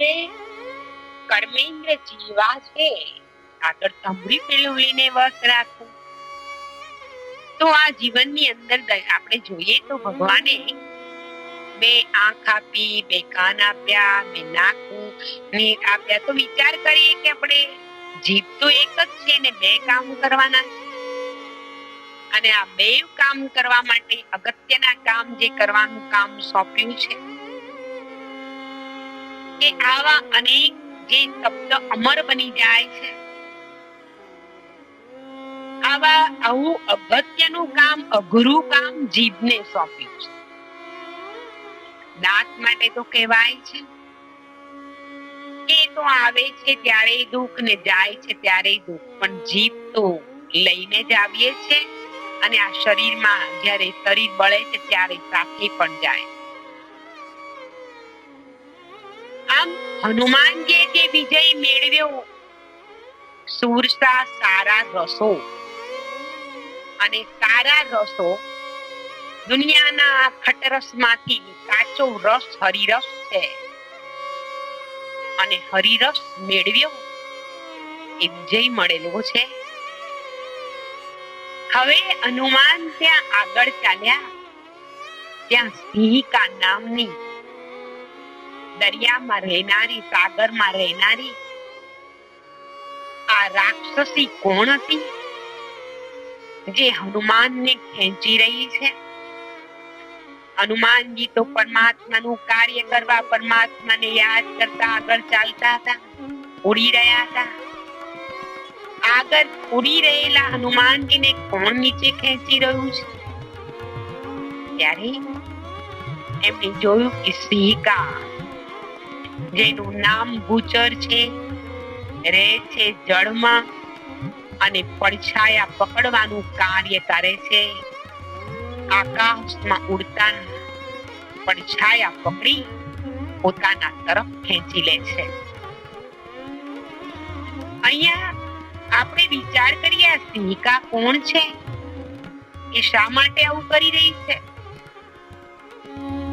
માટે કર્મેન્દ્ર જીવા છે. આગળ તંબુરી પેલુલીને વસ રાખો. તો આ જીવનની અંદર આપણે જોઈએ તો ભગવાને બે આંખ આપી, બે કાન આપ્યા, બે નાક આપ્યા. તો વિચાર કરીએ કે આપણે જીભ તો એક જ છે ને બે કામ કરવાના છે? અને આ બે કામ કરવા માટે અગત્યના કામ જે કરવાનું કામ સોંપ્યું છે કે આવા અનેક જે શબ્દ અમર બની જાય છે. આવા આવું અગત્યનું કામ, અઘરું કામ જીભને સોંપ્યું છે. દાંત માટે તો કહેવાય છે. કે તો આવે છે ત્યારે દુઃખ ને જાય છે ત્યારે દુઃખ. પણ જીભ તો લઈને જ આવીએ છે અને આ શરીરમાં જ્યારે શરીર બળે છે ત્યારે સાથે પણ જાય આમ હનુમાનજીએ જે વિજય મેળવ્યો, સુરસા સારા રસો. અને સારા રસો દુનિયાના ખટરસમાંથી કાચો રસ, હરિરસ છે. અને હરિરસ મેળવ્યો એ વિજય મળેલો છે. હવે હનુમાન ત્યાં આગળ ચાલ્યા. ત્યાં સિંહિકા નામની દરિયામાં રહેનારી, સાગરમાં રહેનારી, આ રાક્ષસી કોણ હતી? જે હનુમાનને ખેંચી રહી છે? હનુમાનજી તો પરમાત્માનું કાર્ય કરવા પરમાત્માને યાદ કરતા આગળ ચાલતા હતા, ઉડી રહ્યા હતા. આગળ ઉડી રહેલા હનુમાનજીને કોણ નીચે ખેંચી રહ્યું છે? ત્યારે એમણે જોયું કે સિંહિકા જેનું નામ ગુચર છે, રહે છે જળમાં અને પડછાયા પકડવાનું કાર્ય કરે છે. આકાશમાં ઉડતા પડછાયા પકડી પોતાના તરફ ખેંચી લે છે. અહીંયા આપણે વિચાર કરીએ, આ સિંહિકા કોણ છે? એ શા માટે આવું કરી રહી છે?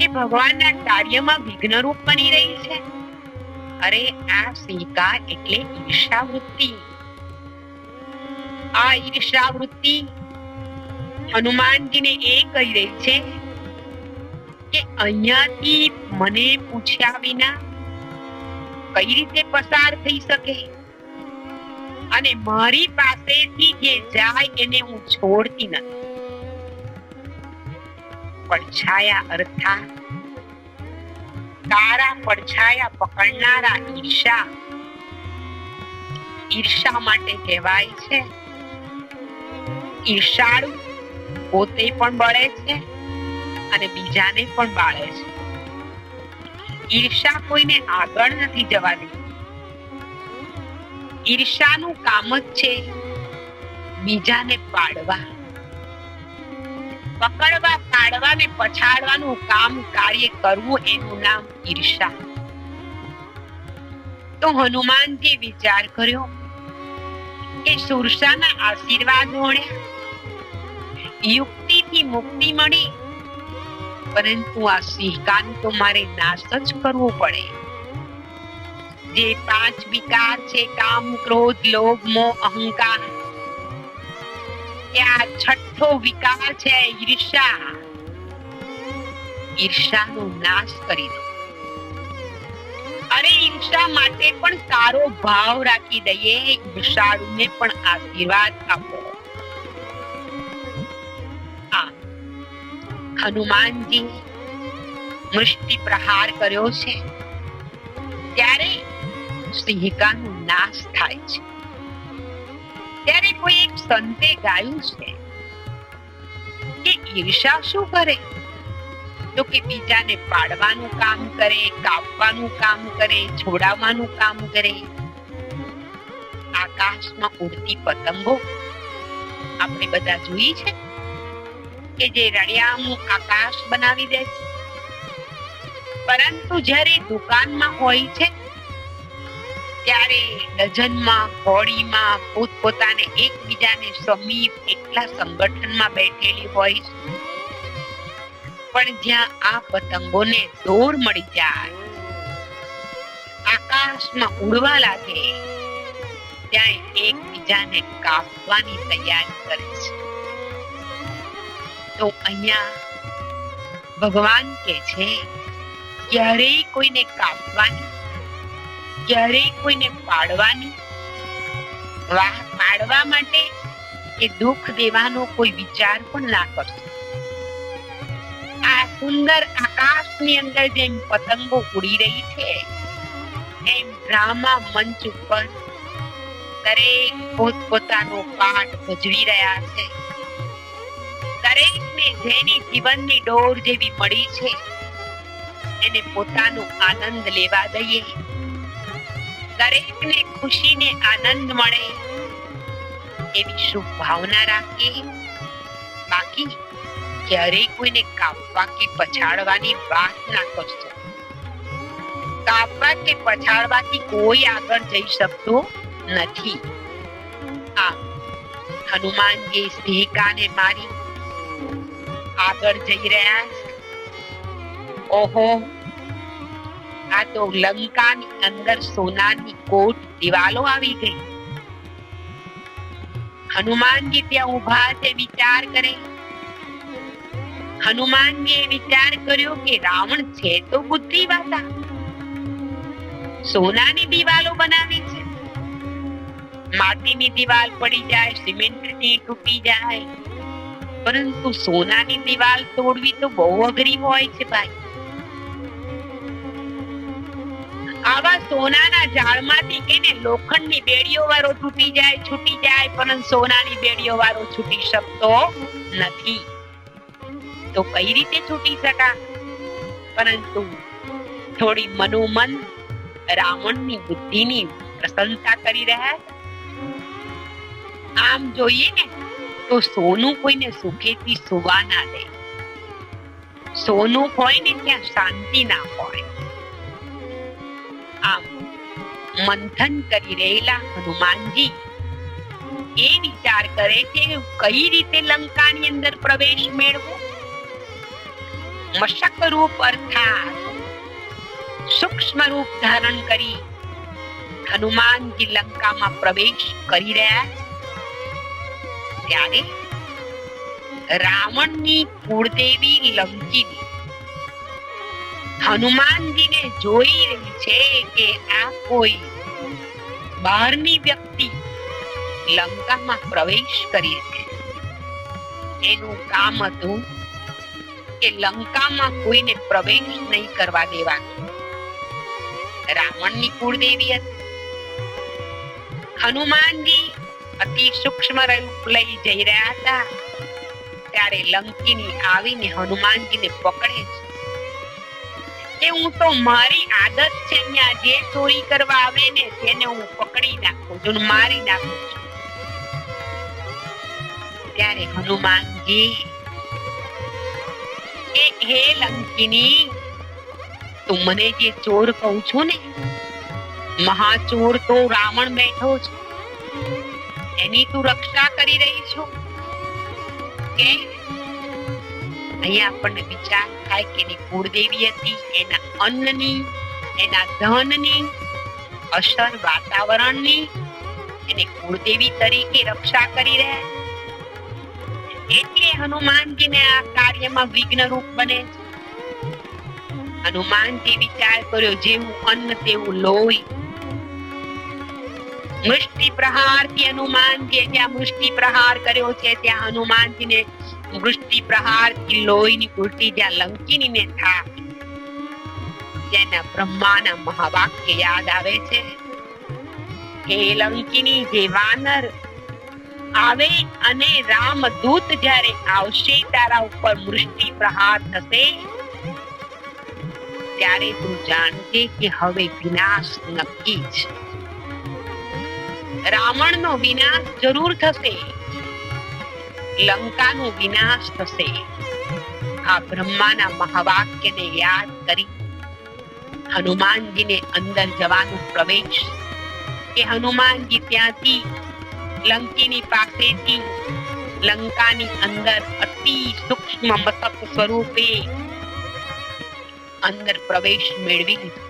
એ ભગવાનના કાર્યમાં વિઘ્નરૂપ બની રહી છે. અરે આ સ્વીકાર એટલે ઈર્ષાવૃત્તિ. આ ઈર્ષાવૃત્તિ હનુમાનજીને એ કહી રહી છે કે અહીંયાથી મને પૂછ્યા વિના કઈ રીતે પસાર થઈ શકે? અને મારી પાસેથી જે જાય એને હું છોડતી નથી. પણ છાયા અર્થાત તારા પડછાયા પકડનારા ઈર્ષા. ઈર્ષા માટે કહેવાય છે. ઈર્ષાળુ પોતે પણ બળે છે અને બીજાને પણ બાળે છે. ઈર્ષા કોઈને આગળ નથી જવા દેતી ઈર્ષાનું કામ જ છે બીજાને પાડવા. પકડવા પાડવા ને પછાડવાનું કામ કાર્ય કરવું એનું નામ ઈર્ષા. તો હનુમાનજી વિચાર કર્યો કે સુરસાના આશીર્વાદ મળ્યા યુક્તિથી મુક્તિ મળી, પરંતુ આ સિંહકાન તો મારે નાશ જ કરવો પડે. જે પાંચ વિકાર છે, કામ, ક્રોધ, લોભ, મોહ, અહંકાર ત્યાં છઠ્ઠો વિકાર છે ઈર્ષા. ઈર્ષાનો નાશ કરી દો. અરે ઈર્ષા માટે પણ સારો ભાવ રાખી દઈએ ઈર્ષાળુને પણ આશીર્વાદ આપો. આ હનુમાનજી મુષ્ટિ પ્રહાર કર્યો છે. ત્યારે સિંહિકાનો નાશ થાય છે. ત્યારે કોઈ એક સંતે ગાયું છે કે ઈર્ષા શું કરે? તો કે બીજાને પાડવાનું કામ કરે, કાપવાનું કામ કરે, છોડાવવાનું કામ કરે. આકાશમાં ઉડતી પતંગો આપણે બધા જોઈ છે કે જે રળિયામું આકાશ બનાવી દે છે. પરંતુ જ્યારે દુકાનમાં હોય છે ત્યારે ડઝનમાં હોડીમાં પોતપોતાને એકબીજાને સમીપ, એકલા સંગઠનમાં બેઠેલી હોય પણ જ્યાં આ પતંગોને દોર મળી જાય, આકાશમાં ઉડવા લાગે, ત્યાં એકબીજાને કાપવાની તૈયારી કરે છે. તો અહીંયા ભગવાન કે છે, ક્યારેય કોઈને કાપવાની ક્યારેય કોઈને પાડવાની? પાડવા માટે કે દુઃખ દેવાનો કોઈ વિચાર પણ ના કરશો આ સુંદર આકાશની અંદર જેમ પતંગો ઉડી રહી છે, એમ ડ્રામા મંચ ઉપર દરેક પોતપોતાનો પાઠ ભજવી રહ્યા છે. દરેકને જેની જીવનની ડોર જેવી મળી છે, એને પોતાનો આનંદ લેવા દઈએ. દરેકને ખુશીને આનંદ મળે. એવી શુભ ભાવના રાખી. બાકી ક્યારેય કોઈને કાપવા કે પછાડવાની વાત ના કરશો. કાપવા કે પછાડવાથી કોઈ આગળ જઈ શકતો નથી. આ હનુમાનજી સિંહકાને મારી આગળ જઈ રહ્યા ઓહો! આ તો લંકાની અંદર સોનાની કોટ દિવાલો આવી ગઈ. હનુમાનજી ત્યાં ઊભા છે, વિચાર કરે. હનુમાનજીએ વિચાર કર્યો કે રાવણ છે તો બુદ્ધિવાતા. સોનાની દિવાલો બનાવી છે. માટીની દિવાલ પડી જાય, સિમેન્ટની તૂટી જાય. પરંતુ સોનાની દિવાલ તોડવી તો બહુ અઘરી હોય છે ભાઈ. આવા સોનાના ઝાડમાંથી કેને લોખંડની બેડીઓ વાળો તૂટી જાય, છૂટી જાય પરંતુ સોનાની બેડીઓ વાળો છૂટી શકતો નથી. તો કઈ રીતે છૂટી શકા? પરંતુ થોડી મનોમન રાવણની બુદ્ધિની પ્રશંસા કરી રહ્યા આમ જોઈએ ને, તો સોનું કોઈને સુખેથી સુવા ના દે. સોનું હોય ને, ત્યાં શાંતિ ના હોય. મંથન કરી રહેલા હનુમાનજી. એ વિચાર કરે છે કઈ રીતે લંકાની અંદર પ્રવેશ મેળવો? મશક રૂપ અર્થાત સૂક્ષ્મ રૂપ ધારણ કરી હનુમાનજી લંકામાં પ્રવેશ કરી રહ્યા ત્યારે રાવણની કુળદેવી લંકીની હનુમાનજીને જોઈ રહી છે કે આ કોઈ બહારની વ્યક્તિ લંકામાં પ્રવેશ કરી છે. એનું કામ હતું કે લંકામાં કોઈને પ્રવેશ નહીં કરવા દેવાનું. રાવણની કુળદેવી હતી. હનુમાનજી અતિ સૂક્ષ્મ રૂપ લઈ જઈ રહ્યા હતા. ત્યારે લંકીની આવીને હનુમાનજીને પકડે છે. કે હું તો મારી આદત છે ત્યાં જે ચોરી કરવા આવે ને તેને હું પકડી નાખું છું મારી નાખું છું. ત્યારે હનુમાનજી એ હે લંકિની તું મને જે ચોર કહું છું ને, મહાચોર તો રાવણ બેઠો છે. એની તું રક્ષા કરી રહી છું. કે અહીંયા આપણને વિચાર થાય કે એની કુળદેવી હતી, એના અન્નની, એના ધનની, અસર વાતાવરણની, એને કુળદેવી તરીકે રક્ષા કરી રહ્યા એટલે હનુમાનજીને આ કાર્યમાં વિઘ્ન રૂપ બને હનુમાનજી વિચાર કર્યો, જેવું અન્ન તેવું લોહી. મુષ્ટિ પ્રહારથી હનુમાનજી જ્યાં મુષ્ટિ પ્રહાર કર્યો છે. ત્યાં હનુમાનજીને વૃષ્ટિ પ્રહારથી લોહીની ઉલટી જ્યાં લંકીની થા. જેના બ્રહ્માના મહાવાક્ય યાદ આવે છે. હે લંકિની જે વાનર, આવે અને રામદૂત જ્યારે આવશે તારા ઉપર વૃષ્ટિ પ્રહાર થશે, ત્યારે તું જાણજે કે હવે વિનાશ નક્કી છે. રાવણનો વિનાશ જરૂર થશે. લંકાનો વિનાશ થશે. આ બ્રહ્માના મહાવાક્યને યાદ કરી હનુમાનજીને અંદર જવાનો પ્રવેશ. કે હનુમાનજી ત્યાંથી લંકીની પાસેથી લંકાની અંદર અતિ સૂક્ષ્મ મતક સ્વરૂપે અંદર પ્રવેશ મેળવી લીધો.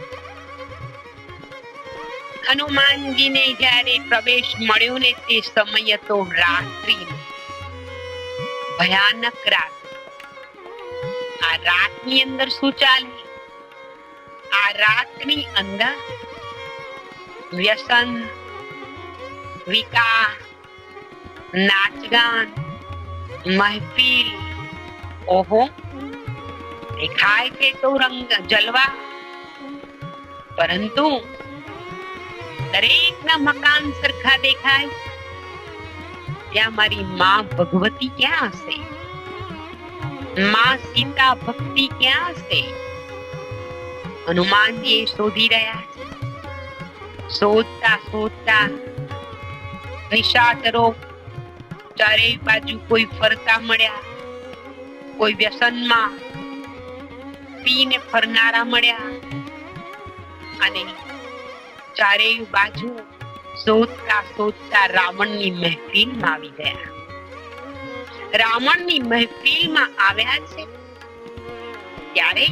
હનુમાનજીને જ્યારે પ્રવેશ મળ્યો ને તે સમય તો રાત્રિ ભયાનક રાત આ રાતની અંદર શું ચાલે આ રાતની અંદર વ્યસન વિકા નાચગાન મહેફિલ ઓહો દેખાય છે તો રંગ જલવા પરંતુ દરેકના મકાન સરખા દેખાય ત્યાં મારી માં ભગવતી ક્યાં હશે? માં સીતા ભક્તિ ક્યાં હશે? હનુમાનજી એ શોધી રહ્યા છે. શોધતા શોધતા નિશાચરો ચારેય બાજુ કોઈ ફરતા મળ્યા. કોઈ વ્યસનમાં પીને ફરનારા મળ્યા. અને ચારેય બાજુ શોધતા શોધતા રાવણની મહેફિલમાં આવી ગયા. રાવણની મહેફિલમાં આવ્યા છે? ત્યારે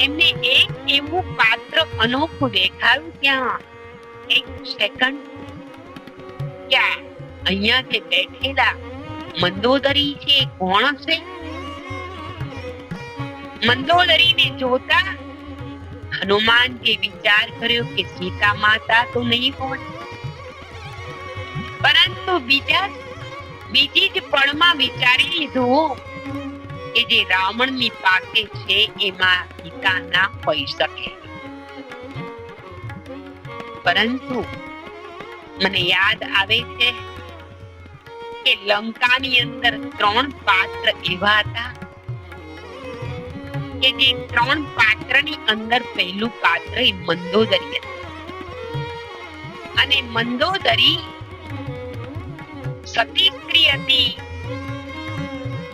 એમને એક એવું પાત્ર અનોખું દેખાયું ત્યાં એક સેકન્ડ ક્યાં અહીંયા જે બેઠેલા મંદોદરી છે, કોણ હશે મંદોદરીને જોતા હનુમાનજી વિચાર કર્યો કે સીતા માતા તો નહીં હોય પરંતુ બીજા બીજી જ પળમાં વિચારી લીધું કે જે રાવણની પાસે છે એમાં સીતા ના હોઈ શકે પરંતુ મને યાદ આવે છે કે લંકાની અંદર ત્રણ પાત્ર એવા હતા કે જે ત્રણ પાત્રની અંદર પહેલું પાત્ર એ મંદોદરી અને મંદોદરી સતી સ્ત્રી હતી.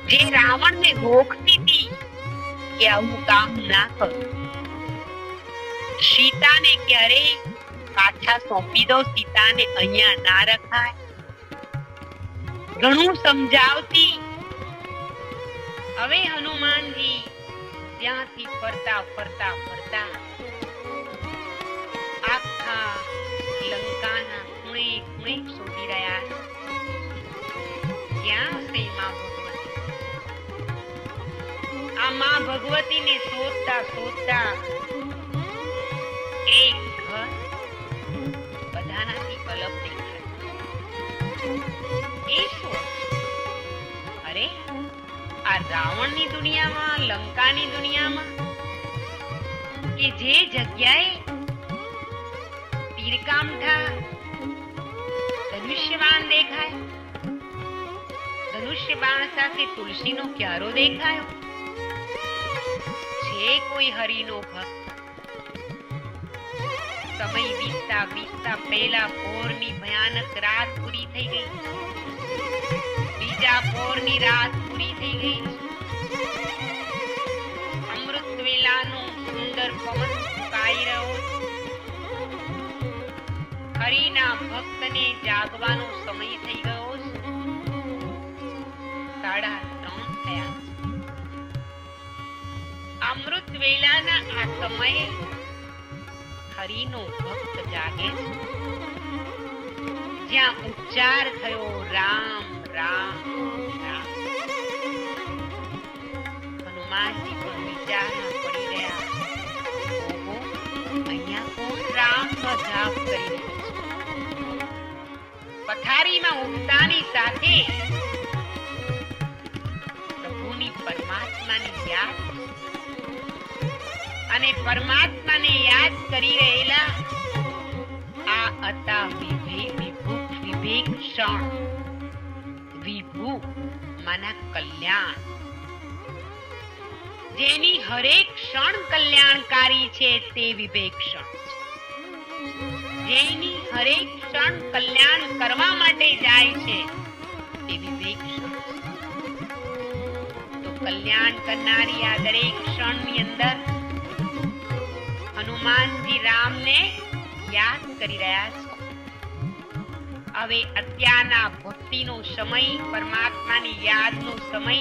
જે રાવણને રોકતી હતી કે આવું કામ ના કર સીતાને ક્યારે પાછા સોંપી દો, સીતાને અહીંયા ના રખાય. ઘણું સમજાવતી. હવે હનુમાનજી ત્યાંથી ફરતા ફરતા ફરતા આખા લંકાના ખૂણે ખૂણે શોધી રહ્યા ક્યાં છે માં ભગવતી? આ માં ભગવતીને શોધતા શોધતા એક ઘર બધાનાથી અલગ દેખાય એ આ રાવણની દુનિયામાં, લંકાની દુનિયામાં કે જે જગ્યાએ તીરકામઠા ધનુષ્યબાણ દેખાય ધનુષ્ય બાણ સાથે તુલસીનો ક્યારો દેખાયો? છે કોઈ હરિનો ભક્ત સમય વીતતા વીતતા પહેલા પોરની ભયાનક રાત પૂરી થઈ ગઈ. બીજા પોરની રાત પૂરી થઈ ગઈ અમૃત વેલાનો સુંદર પવન ફૂંકાઈ રહ્યો. હરિના ભક્તને જાગવાનો સમય થઈ ગયો સાડા ત્રણ થયા. અમૃત વેલાના આ સમયે હરિનો ભક્ત જાગે જ્યાં ઉચ્ચાર થયો, રામ રામ રામ પથારીમાં ઉઠતાની સાથે પ્રભુની પરમાત્માની યાદ અને પરમાત્માને યાદ કરી રહેલા આ હતા વિભે વિભૂત વિભેક ક્ષણ વિભુ માના કલ્યાણ. જેની હરેક ક્ષણ કલ્યાણકારી છે તે વિવેક ક્ષણ જેની હરેક ક્ષણ કલ્યાણ કરવા માટે જાય છે તે વિભેક્ષણ તો કલ્યાણ કરનારી આ દરેક ક્ષણની અંદર હનુમાનજી રામને યાદ કરી રહ્યા છે. હવે અત્યારના ભક્તિનો સમય, પરમાત્માની યાદનો સમય.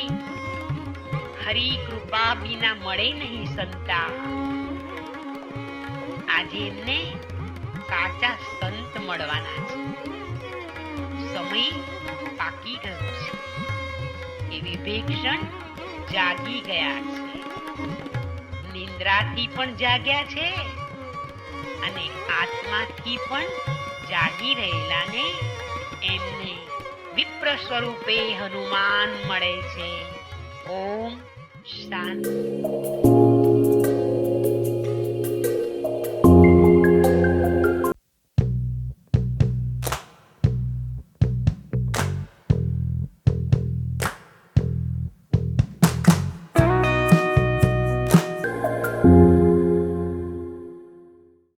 હરી કૃપા વિના મળે નહીં સંતા. આજે એમને સાચા સંત મળવાના છે. સમય પાકી ગયો છે. એ વિભેક્ષણ જાગી ગયા છે. નિંદ્રાથી પણ જાગ્યા છે અને આત્માથી પણ જાગી રહેલાને એમને વિપ્ર સ્વરૂપે હનુમાન મળે છે. ઓમ શાંતિ.